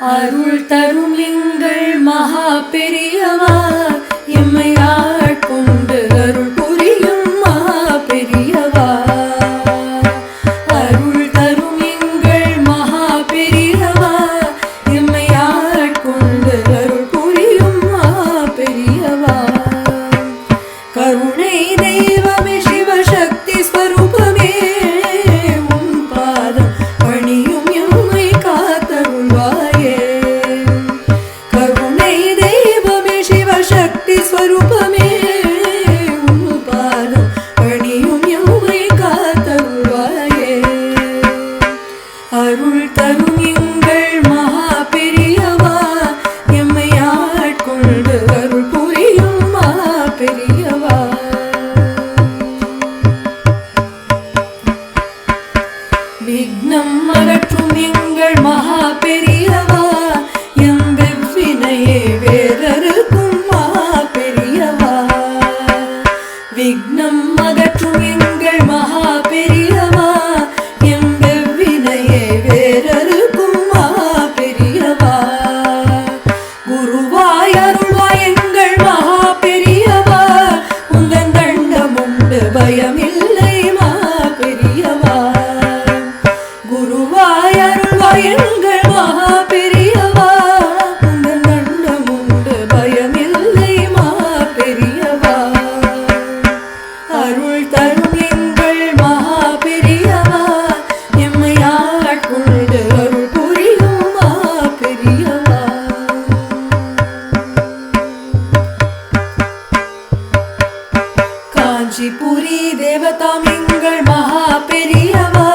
அருள் தரும் எங்கள் மகா பெரியவா எம்மை ஆட்கொண்டு அருள் புரியும் மகா பெரியவா? அருள் தரும் எங்கள் மகா பெரியவா எம்மை ஆட்கொண்டு அருள் புரியும் மகா பெரியவா? கருணை தெய்வமே வேறருக்கும் மா பெரியவா. விக்னம் அகற்றும் எங்கள் மகா பெரிய காஞ்சிபுரி தேவதாம் எங்கள் மகா பெரியவா.